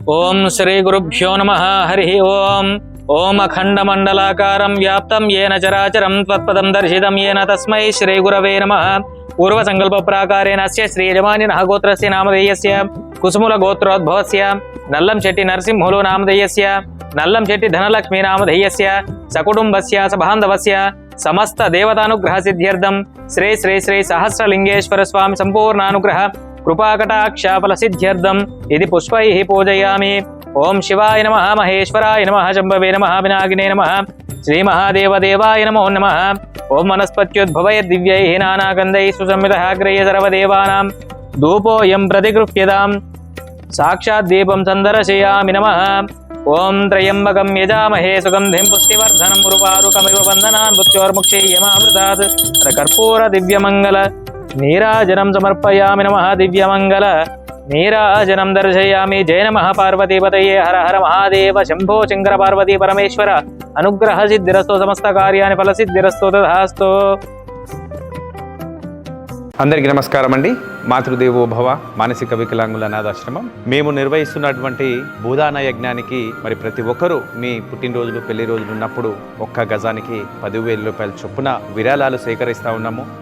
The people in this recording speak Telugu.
ఓం శ్రీ గురుభ్యో నమ హరి ఓం. ఓం అఖండమండలాకారం వ్యాప్తం ఏన చరాచరం త్వత్పదం దర్శితం ఏన తస్మై శ్రీ గురవే నమ. పూర్వసంకల్ప ప్రాకారేణ అస్య శ్రీ యజమానినః గోత్రస్య నామధేయస్య కుసుముల గోత్రోద్భవస్య నల్లం చెట్టి నరసింహులు నామధేయస్య నల్లం చెట్టి ధనలక్ష్మీ నామధేయస్య సకుటుంబస్య సబాంధవస్య సమస్త దేవతానుగ్రహ సిద్ధ్యర్థం శ్రీ శ్రీ శ్రీ సహస్రలింగేశ్వర స్వామి సంపూర్ణానుగ్రహ కృపాకటాక్షాఫల సిద్ధ్యర్థం ఇది పుష్పై పూజయామి. ఓం శివాయ నమ మహేశ్వరాయ నమ శంభవే నమ వినాగినే నమ శ్రీ మహాదేవదేవాయ నమో నమ. ఓం వనస్పత్యుద్భవయ దివ్యై నానాగంధై సుసంహిత సర్వదేవానాం. ధూపోయం ప్రతిగృహ్యతాం. సాక్షాత్ దీపం సందర్శయామి నమ. ఓం త్రయంబకం యజామహే సుగంధిం పుష్టివర్ధనం ఉరువారుకమివ వందనాన్ మృత్యోర్ముక్షేయమామృతాత్ కర్పూర దివ్యమంగళ నీరాజనం సమర్పయామి నమ దివ్యమంగళ. నీరాజనం దర్శయామి. జయ నమ పార్వతీపతయే. హర హర మహాదేవ. శంభో శంకర పార్వతీ పరమేశ్వర. అనుగ్రహ సిద్ధిరస్తో సమస్త కార్యాన్ని ఫల సిద్ధిరస్తో తథాస్తో. అందరికీ నమస్కారం అండి. మాతృదేవో భవ మానసిక వికలాంగుల అనాథాశ్రమం. మేము నిర్వహిస్తున్నటువంటి భూదాన యజ్ఞానికి మరి ప్రతి ఒక్కరూ మీ పుట్టినరోజులు పెళ్ళి రోజులు ఉన్నప్పుడు ఒక్క గజానికి పదివేల రూపాయల చొప్పున విరాళాలు సేకరిస్తూ ఉన్నాము.